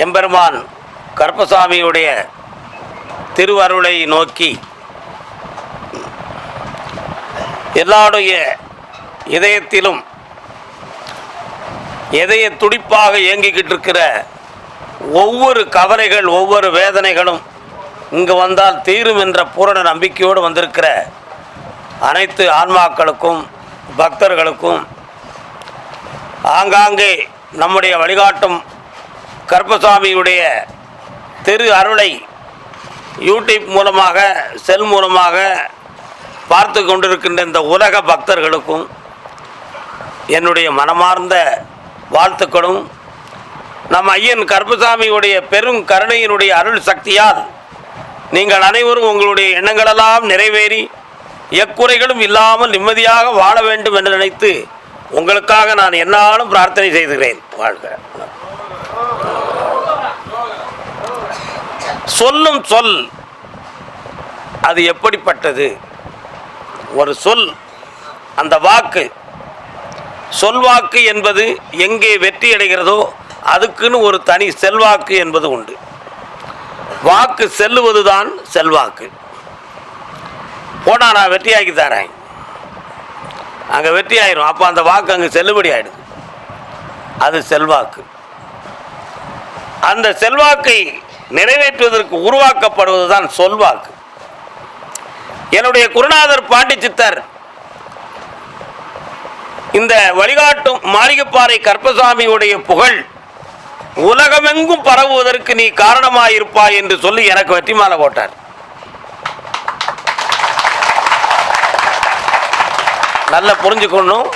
எம்பெருமான் கருப்பசாமியுடைய திருவருளை நோக்கி எல்லாருடைய இதயத்திலும் இதய துடிப்பாக இயங்கிக்கிட்டு இருக்கிற ஒவ்வொரு கவலைகள் ஒவ்வொரு வேதனைகளும் இங்கு வந்தால் தீரும் என்ற பூரண நம்பிக்கையோடு வந்திருக்கிற அனைத்து ஆன்மாக்களுக்கும் பக்தர்களுக்கும் ஆங்காங்கே நம்முடைய வழிகாட்டும் கருப்பசாமியுடைய திரு அருளை யூடியூப் மூலமாக செல் மூலமாக பார்த்து கொண்டிருக்கின்ற இந்த உலக பக்தர்களுக்கும் என்னுடைய மனமார்ந்த வாழ்த்துக்களும். நம் ஐயன் கருப்பசாமியுடைய பெரும் கருணையினுடைய அருள் சக்தியால் நீங்கள் அனைவரும் உங்களுடைய எண்ணங்களெல்லாம் நிறைவேறி எக்குறைகளும் இல்லாமல் நிம்மதியாக வாழ வேண்டும் என்று நினைத்து உங்களுக்காக நான் என்னாலும் பிரார்த்தனை செய்துகிறேன். வாழ்க. சொல்லும் சொல். அது எப்படிப்பட்டது? ஒரு சொல் அந்த வாக்கு. சொல்வாக்கு என்பது எங்கே வெற்றி அடைகிறதோ அதுக்குன்னு ஒரு தனி செல்வாக்கு என்பது உண்டு. வாக்கு செல்லுவதுதான் செல்வாக்கு. போனா நான் வெற்றியாக்கி தரேன். அங்கே வெற்றி ஆயிரும் அப்போ அந்த வாக்கு அங்கே செல்லுபடி ஆயிடுது. அது செல்வாக்கு. அந்த செல்வாக்கை நிறைவேற்றுவதற்கு உருவாக்கப்படுவது தான் சொல்வாக்கு. என்னுடைய குருநாதர் பாண்டி சித்தர் இந்த வழிகாட்டும் மாளிகைப்பாறை கற்பசாமியுடைய புகழ் உலகமெங்கும் பரவுவதற்கு நீ காரணமாயிருப்பாய் என்று சொல்லி எனக்கு வெற்றி மாலை போட்டார். நல்லா புரிஞ்சுக்கணும்.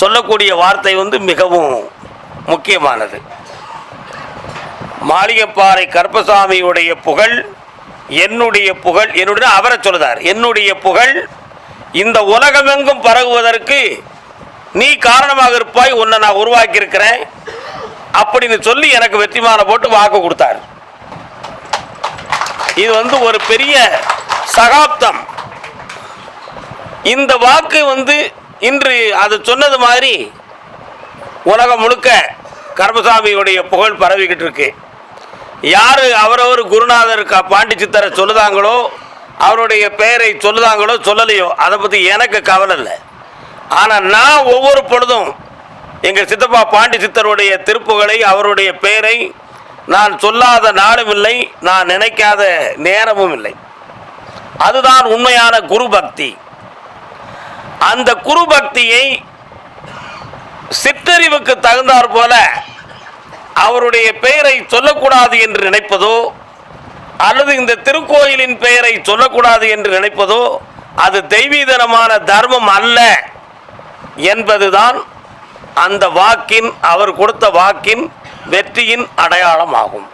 சொல்லக்கூடிய வார்த்தை வந்து மிகவும் முக்கியமானது. மாளிகைப்பாறை கருப்பசாமியுடைய புகழ் என்னுடைய புகழ் என்னுடைய அவரை சொல்லுதார் என்னுடைய புகழ் இந்த உலகமெங்கும் பரவுவதற்கு நீ காரணமாக இருப்பாய் உன்னை நான் உருவாக்கியிருக்கிறேன் அப்படின்னு சொல்லி எனக்கு வெற்றிமான போட்டு வாக்கு கொடுத்தார். இது வந்து ஒரு பெரிய சகாப்தம். இந்த வாக்கு வந்து இன்று அது சொன்னது மாதிரி உலகம் முழுக்க கருப்பசாமியுடைய புகழ் பரவிக்கிட்டு இருக்கு. யார் அவரவர் குருநாதர் பாண்டி சித்தரை சொல்லுதாங்களோ அவருடைய பெயரை சொல்லுதாங்களோ சொல்லலையோ அதை பற்றி எனக்கு கவலை இல்லை. ஆனால் நான் ஒவ்வொரு பொழுதும் எங்கள் சித்தப்பா பாண்டி சித்தருடைய திருப்புகளை அவருடைய பெயரை நான் சொல்லாத நாளும் இல்லை நான் நினைக்காத நேரமும் இல்லை. அதுதான் உண்மையான குரு பக்தி. அந்த குரு பக்தியை சிற்றறிவுக்கு தகுந்தாற் போல அவருடைய பெயரை சொல்லக்கூடாது என்று நினைப்பதோ அல்லது இந்த திருக்கோயிலின் பெயரை சொல்லக்கூடாது என்று நினைப்பதோ அது தெய்வீதனமான தர்மம் அல்ல என்பதுதான் அந்த வாக்கின் அவர் கொடுத்த வாக்கின் வெற்றியின் அடையாளம் ஆகும்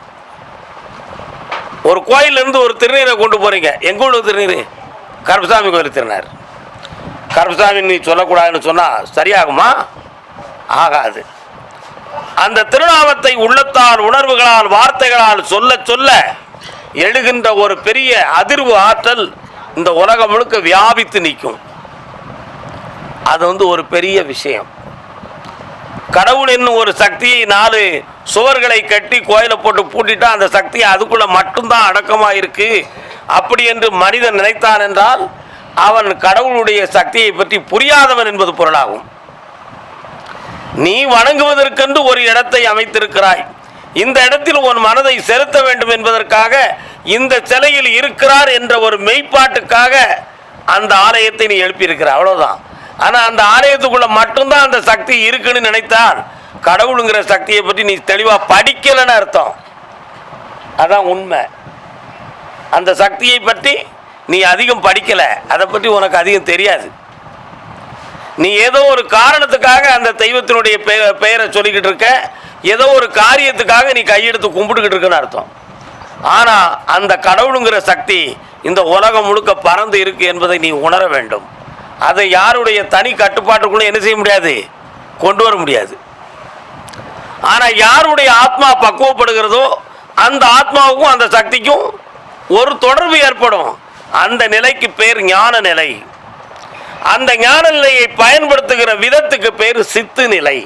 ஒரு கோயிலிருந்து ஒரு திருநீரை கொண்டு போறீங்க. எங்க உள்ள திருநீர்? கருப்பசாமி கோயில் திருநார். கருப்பசாமி நீ சொல்லக்கூடாதுன்னு சொன்னால் சரியாகுமா? ஆகாது. அந்த திருநாமத்தை உள்ளத்தால் உணர்வுகளால் வார்த்தைகளால் சொல்ல சொல்ல எழுகின்ற ஒரு பெரிய அதிர்வு ஆற்றல் இந்த உலகம் முழுக்க வியாபித்து நிற்கும். அது வந்து ஒரு பெரிய விஷயம். கடவுள் என்னும் ஒரு சக்தியை நாலு சுவர்களை கட்டி கோயிலை போட்டு பூட்டிட்டா அந்த சக்தி அதுக்குள்ளே மட்டும்தான் அடக்கமாக இருக்கு. அப்படி என்று மனிதன் நினைத்தான் என்றால் அவன் கடவுளுடைய சக்தியை பற்றி புரியாதவன் என்பது பொருளாகும். நீ வணங்குவதற்கென்று ஒரு இடத்தை அமைத்திருக்கிறாய். இந்த இடத்தில் உன் மனதை செலுத்த வேண்டும் என்பதற்காக இந்த சிலையில் இருக்கிறார் என்ற ஒரு மெய்ப்பாட்டுக்காக அந்த ஆலயத்தை நீ எழுப்பியிருக்கிற அவ்வளவுதான். ஆனால் அந்த ஆலயத்துக்குள்ள மட்டும்தான் அந்த சக்தி இருக்குன்னு நினைத்தால் கடவுளுங்கிற சக்தியை பற்றி நீ தெளிவாக படிக்கலைன்னு அர்த்தம். அதான் உண்மை. அந்த சக்தியை பற்றி நீ அதிகம் படிக்கலை. அதை பற்றி உனக்கு அதிகம் தெரியாது. நீ ஏதோ ஒரு காரணத்துக்காக அந்த தெய்வத்தினுடைய பெயரை சொல்லிக்கிட்டு இருக்க. ஏதோ ஒரு காரியத்துக்காக நீ கையெடுத்து கும்பிட்டுக்கிட்டு இருக்குன்னு அர்த்தம். ஆனால் அந்த கடவுளுங்கிற சக்தி இந்த உலகம் முழுக்க பறந்து இருக்கு என்பதை நீ உணர வேண்டும். அதை யாருடைய தனி கட்டுப்பாட்டுக்குள்ளே என்ன செய்ய முடியாது? கொண்டு வர முடியாது. ஆனால் யாருடைய ஆத்மா பக்குவப்படுகிறதோ அந்த ஆத்மாவுக்கும் அந்த சக்திக்கும் ஒரு தொடர்பு ஏற்படும். அந்த நிலைக்கு பேர் ஞான நிலை அந்த ஞான நிலையை பயன்படுத்துகிற விதத்துக்கு பெயர் சித்து நிலை.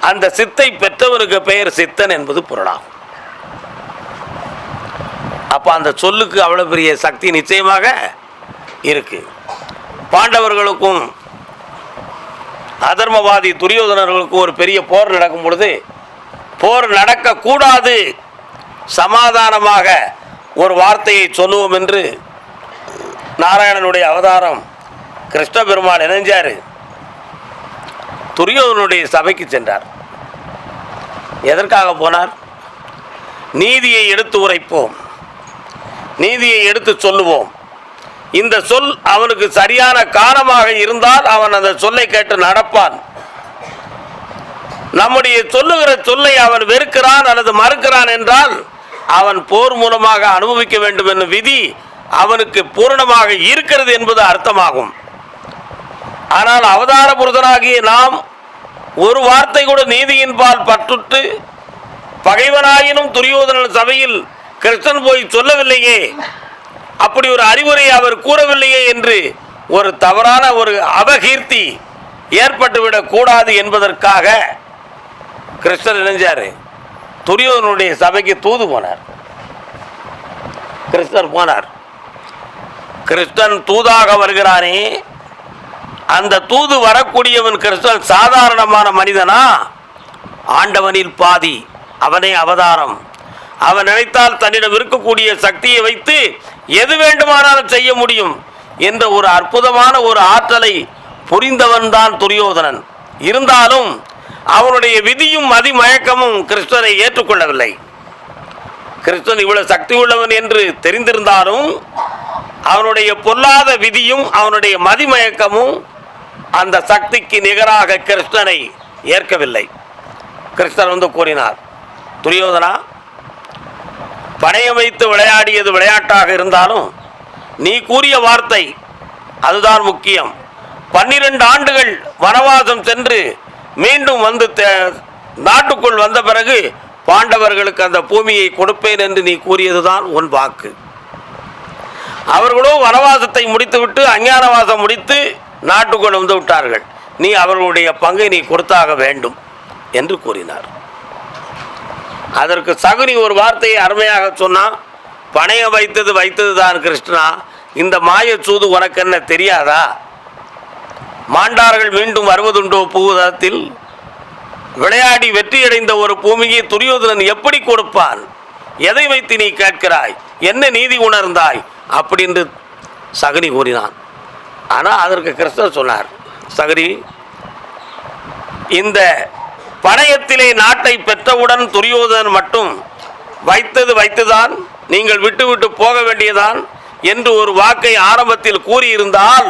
அந்த சித்தை பெற்றவருக்கு பெயர் சித்தன் என்பது பொருளாகும் அப்போ அந்த சொல்லுக்கு அவ்வளோ பெரிய சக்தி நிச்சயமாக இருக்கு. பாண்டவர்களுக்கும் அதர்மவாதி துரியோதனர்களுக்கும் ஒரு பெரிய போர் நடக்கும் பொழுது போர் நடக்கக்கூடாது சமாதானமாக ஒரு வார்த்தையை சொல்லுவோம் என்று நாராயணனுடைய அவதாரம் கிருஷ்ண பெருமாள் இணைஞ்சார். துரியோதனுடைய சபைக்கு சென்றார். எதற்காக போனார்? நீதியை எடுத்து உரைப்போம். நீதியை எடுத்து சொல்லுவோம். இந்த சொல் அவனுக்கு சரியான காரணமாக இருந்தால் அவன் அந்த சொல்லை கேட்டு நடப்பான். நம்முடைய சொல்லுகிற சொல்லை அவன் வெறுக்கிறான் அல்லது மறுக்கிறான் என்றால் அவன் போர் மூலமாக அனுபவிக்க வேண்டும் என்னும் விதி அவனுக்கு பூரணமாக இருக்கிறது என்பது அர்த்தமாகும். ஆனால் அவதார புருஷனாகிய நாம் ஒரு வார்த்தை கூட நீதியின் பால் பற்றுட்டு பகைவனாயினும் துரியோதனன் சபையில் கிருஷ்ணன் போய் சொல்லவில்லையே? அப்படி ஒரு அறிவுரை அவர் கூறவில்லையே என்று ஒரு தவறான ஒரு அபகீர்த்தி ஏற்பட்டுவிடக் கூடாது என்பதற்காக கிருஷ்ணர் இணைஞ்சாரு துரியோதனுடைய சபைக்கு தூது போனார். கிருஷ்ணர் போனார். கிருஷ்ணன் தூதாக வருகிறானே அந்த தூது வரக்கூடியவன் கிருஷ்ணன் சாதாரணமான மனிதனா? ஆண்டவனில் பாதி அவனே அவதாரம். அவன் நினைத்தால் தன்னிடம் இருக்கக்கூடிய சக்தியை வைத்து எது வேண்டுமானாலும் செய்ய முடியும் என்ற ஒரு அற்புதமான ஒரு ஆற்றலை புரிந்தவன் தான் துரியோதனன். இருந்தாலும் அவனுடைய விதியும் மதிமயக்கமும் கிருஷ்ணனை ஏற்றுக்கொள்ளவில்லை. கிருஷ்ணன் இவ்வளவு சக்தி உள்ளவன் என்று தெரிந்திருந்தாலும் அவனுடைய பொல்லாத விதியும் அவனுடைய மதிமயக்கமும் அந்த சக்திக்கு நிகராக கிருஷ்ணனை ஏற்கவில்லை. கிருஷ்ணன் வந்து கூறினார் துரியோதனா பணையம் வைத்து விளையாடியது விளையாட்டாக இருந்தாலும் நீ கூறிய வார்த்தை அதுதான் முக்கியம். பன்னிரண்டு ஆண்டுகள் வனவாசம் சென்று மீண்டும் வந்து நாட்டுக்குள் வந்த பிறகு பாண்டவர்களுக்கு அந்த பூமியை கொடுப்பேன் என்று நீ கூறியதுதான் உன் வாக்கு. அவர்களோ வனவாசத்தை முடித்துவிட்டு அஞ்ஞானவாசம் முடித்து நாட்டுக்குள் வந்து விட்டார்கள். நீ அவர்களுடைய பங்கை நீ கொடுத்தாக வேண்டும் என்று கூறினார். அதற்கு சகுனி ஒரு வார்த்தையை அருமையாக சொன்னால் பணையம் வைத்தது வைத்தது தான் கிருஷ்ணா இந்த மாயச்சூது உனக்கு என்ன தெரியாதா? மாண்டார்கள் மீண்டும் வருவதுண்டோ பூதத்தில்? விளையாடி வெற்றியடைந்த ஒரு பூமியை துரியோதனன் எப்படி கொடுப்பான்? எதை வைத்து நீ கேட்கிறாய்? என்ன நீதி உணர்ந்தாய்? அப்படின்னு சகுனி கூறினான். ஆனால் அதற்கு கிறிஸ்தவர் சொன்னார் சகுனி இந்த பணயத்திலே நாட்டை பெற்றவுடன் துரியோதன் மட்டும் வைத்தது வைத்துதான் நீங்கள் விட்டு விட்டு போக வேண்டியதான் என்று ஒரு வாக்கை ஆரம்பத்தில் கூறியிருந்தால்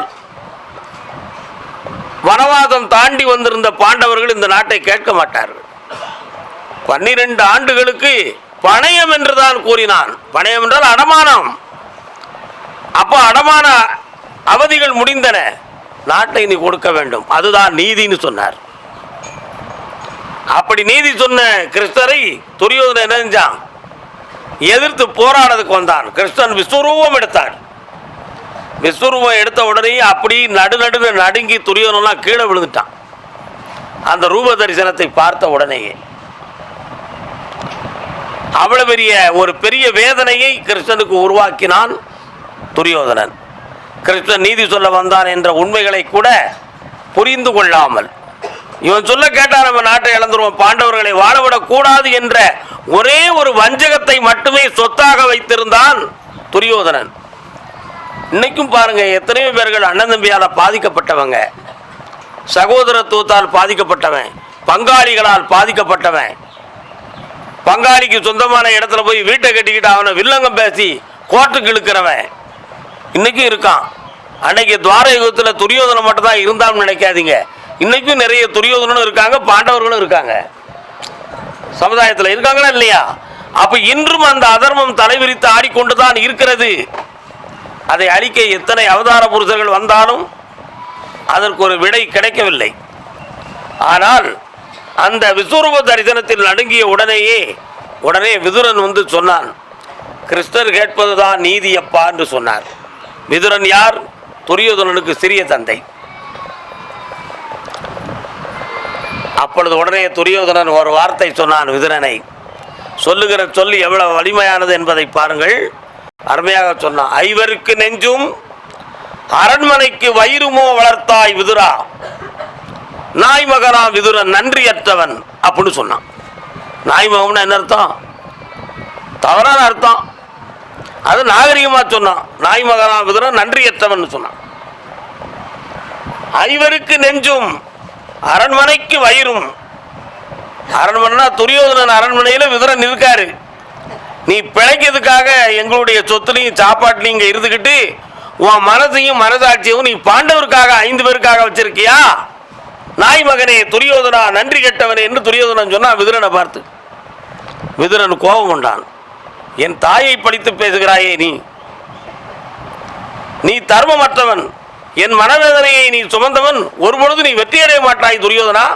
வனவாதம் தாண்டி வந்திருந்த பாண்டவர்கள் இந்த நாட்டை கேட்க மாட்டார்கள். பன்னிரண்டு ஆண்டுகளுக்கு பணயம் என்றுதான் கூறினான். பணயம் என்றால் அடமானம். அப்போ அடமான அவதிகள் முடிந்தன. நாட்டை நீ கொடுக்க வேண்டும். அதுதான் நீதின்னு சொன்னார். அப்படி நீதி சொன்ன கிருஷ்ணரை துரியோதனன் நினைஞ்சான் எதிர்த்து போராடுறதுக்கு வந்தான். கிருஷ்ணன் விஸ்வரூபம் எடுத்தார். விஸ்வரூபம் எடுத்த உடனே அப்படி நடு நடுன நடுங்கி துரியோதனெல்லாம் கீழே விழுந்துட்டான். அந்த ரூப தரிசனத்தை பார்த்த உடனேயே அவ்வளவு பெரிய ஒரு பெரிய வேதனையை கிருஷ்ணனுக்கு உருவாக்கினான் துரியோதனன். கிறிஸ்துவ நீதி சொல்ல வந்தான் என்ற உண்மைகளை கூட புரிந்து கொள்ளாமல். இவன் சொல்ல கேட்டால் நம்ம நாட்டை இழந்துருவோம் பாண்டவர்களை வாழவிடக்கூடாது என்ற ஒரே ஒரு வஞ்சகத்தை மட்டுமே சொத்தாக வைத்திருந்தான் துரியோதனன். இன்னைக்கும் பாருங்க எத்தனையோ பேர்கள் அண்ணன் தம்பியால் பாதிக்கப்பட்டவங்க சகோதரத்துவத்தால் பாதிக்கப்பட்டவன் பங்காளிகளால் பாதிக்கப்பட்டவன். பங்காளிக்கு சொந்தமான இடத்துல போய் வீட்டை கட்டிக்கிட்டு அவனை வில்லங்கம் பேசி கோர்ட்டுக்கு இழுக்கிறவன் இன்றைக்கும் இருக்கான். அன்னைக்கு துவார யுகத்தில் துரியோதனம் மட்டும் தான் இருந்தான்னு நினைக்காதீங்க. இன்றைக்கும் நிறைய துரியோதனனும் இருக்காங்க பாண்டவர்களும் இருக்காங்க. சமுதாயத்தில் இருக்காங்களா இல்லையா? அப்போ இன்றும் அந்த அதர்மம் தலைவிரித்து ஆடிக்கொண்டு தான் இருக்கிறது. அதை அழிக்க எத்தனை அவதார புருஷர்கள் வந்தாலும் அதற்கு ஒரு விடை கிடைக்கவில்லை. ஆனால் அந்த விஸ்வரூப தரிசனத்தில் நடுங்கிய உடனேயே உடனே விதுரன் வந்து சொன்னான் கிருஷ்ணர் கேட்பதுதான் நீதியப்பா என்று சொன்னார். விதுரன் யார்? துரியோதனனுக்கு சிறிய தந்தை. அப்பொழுது உடனே துரியோதனன் ஒரு வார்த்தை சொன்னான் விதுரனை சொல்லுகிற சொல்லி எவ்வளவு வலிமையானது என்பதை பாருங்கள். அருமையாக சொன்னான் ஐவருக்கு நெஞ்சும் அரண்மனைக்கு வயிறுமோ வளர்த்தாய் விதுரா நாய் மகனா விதுரன் நன்றியற்றவன் அப்படின்னு சொன்னான். நாய் மகம்னா என்ன அர்த்தம்? தவறான அர்த்தம். அது நாகரிகமாக சொன்னான். நாய் மகனாக விதுரன் நன்றியற்றவன் சொன்னான். ஐவருக்கு நெஞ்சும் அரண்மனைக்கு வயிறும். அரண்மனைனா துரியோதனன் அரண்மனையில் விதுரன் இருக்காரு நீ பிழைக்கிறதுக்காக எங்களுடைய சொத்துலையும் சாப்பாட்டுலையும் இங்கே இருந்துக்கிட்டு உன் மனசையும் மனசாட்சியும் நீ பாண்டவருக்காக ஐந்து பேருக்காக வச்சிருக்கியா? நாய் மகனே துரியோதனா நன்றி கெட்டவனே என்று துரியோதனன் சொன்னா விதுரனை பார்த்து. விதுரன் கோபம் கொண்டான். என் தாயை படித்து பேசுகிறாயே நீ. நீ தர்மமற்றவன். என் மனவேதனையை நீ சுமந்தவன். ஒருபொழுது நீ வெற்றியடைய மாட்டாய் துரியோதனா.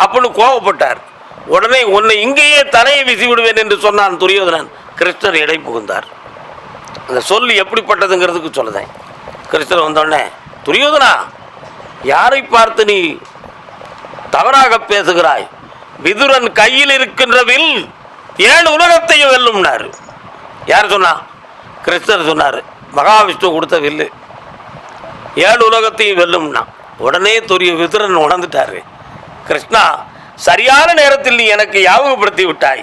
அப்படின்னு கோபப்பட்டார் உடனே உன்னை இங்கேயே தலையை வீசி விடுவேன் என்று சொன்னான் துரியோதனன். கிருஷ்ணர் இடை புகுந்தார். அந்த சொல் எப்படிப்பட்டதுங்கிறதுக்கு சொல்லுதேன். கிருஷ்ணர் வந்தோடனே துரியோதனா யாரை பார்த்து நீ தவறாக பேசுகிறாய்? விதுரன் கையில் இருக்கின்ற வில் ஏழு உலகத்தையும் வெல்லும்னாரு. யார் சொன்னா? கிருஷ்ணர் சொன்னார். மகாவிஷ்ணு கொடுத்த வில்லு. ஏழு உலகத்தையும் வெல்லும்னா உடனே துரிய விதுரன் உணர்ந்துட்டாரு. கிருஷ்ணா சரியான நேரத்தில் நீ எனக்கு ஞாபகப்படுத்தி விட்டாய்.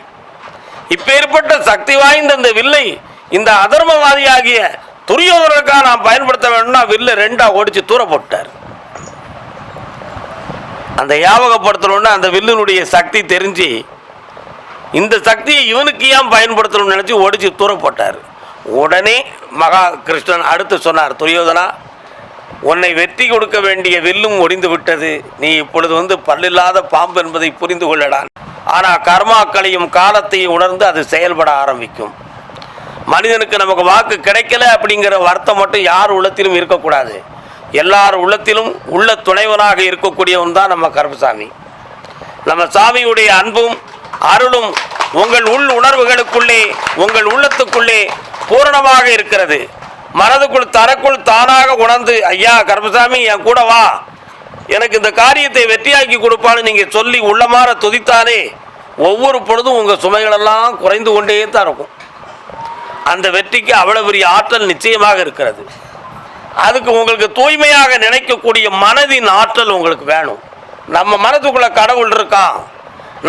இப்பேற்பட்ட சக்தி வாய்ந்த இந்த வில்லை இந்த அதர்மவாதியாகிய துரியோதனருக்காக நான் பயன்படுத்த வேணும்னா வில்லு ரெண்டா ஓடிச்சு தூர போட்டார் அந்த யாபகப்படுத்தணும்னா அந்த வில்லினுடைய சக்தி தெரிஞ்சு இந்த சக்தியை இவனுக்கு ஏன் பயன்படுத்தணும்னு நினச்சி ஒடிச்சு தூர போட்டார். உடனே மகா கிருஷ்ணன் அடுத்து சொன்னார் துரியோதனா உன்னை வெற்றி கொடுக்க வேண்டிய வில்லும் ஒடிந்து விட்டது. நீ இப்பொழுது வந்து பல்லில்லாத பாம்பு என்பதை புரிந்து கொள்ளடான். ஆனால் கர்மாக்களையும் காலத்தையும் உணர்ந்து அது செயல்பட ஆரம்பிக்கும். மனிதனுக்கு நமக்கு வாக்கு கிடைக்கல அப்படிங்கிற வருத்தம் மட்டும் யார் உள்ளத்திலும் இருக்கக்கூடாது. எல்லார் உள்ளத்திலும் உள்ள துணைவனாக இருக்கக்கூடியவன் தான் நம்ம கருப்பசாமி. நம்ம சாமியுடைய அன்பும் அருளும் உங்கள் உள் உணர்வுகளுக்குள்ளே உங்கள் உள்ளத்துக்குள்ளே பூரணமாக இருக்கிறது. மனதுக்குள் தனக்குள் தானாக உணர்ந்து ஐயா கருமசாமி என் கூட வா. எனக்கு இந்த காரியத்தை வெற்றியாக்கி கொடுப்பான்னு நீங்கள் சொல்லி உள்ளமாற துதித்தாலே ஒவ்வொரு பொழுதும் உங்கள் சுமைகளெல்லாம் குறைந்து கொண்டே தான் இருக்கும். அந்த வெற்றிக்கு அவ்வளோ பெரிய ஆற்றல் நிச்சயமாக இருக்கிறது. அதுக்கு உங்களுக்கு தூய்மையாக நினைக்கக்கூடிய மனதின் ஆற்றல் உங்களுக்கு வேணும். நம்ம மனதுக்குள்ளே கடவுள் இருக்கான்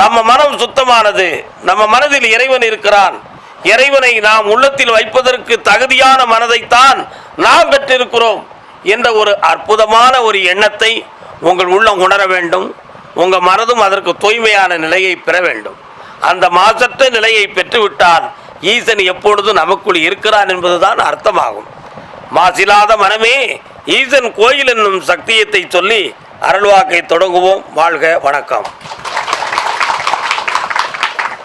நம்ம மனம் சுத்தமானது. நம்ம மனதில் இறைவன் இருக்கிறான். இறைவனை நாம் உள்ளத்தில் வைப்பதற்கு தகுதியான மனதைத்தான் நாம் பெற்றிருக்கிறோம் என்ற ஒரு அற்புதமான ஒரு எண்ணத்தை உங்கள் உள்ளம் உணர வேண்டும். உங்கள் மனதும் அதற்கு தூய்மையான நிலையை பெற வேண்டும். அந்த மாசற்ற நிலையை பெற்றுவிட்டால் ஈசன் எப்பொழுதும் நமக்குள் இருக்கிறான் என்பதுதான் அர்த்தமாகும். மாசில்லாத மனமே ஈசன் கோயில் என்னும் சக்தியத்தை சொல்லி அருள்வாக்கை தொடங்குவோம். வாழ்க வணக்கம்.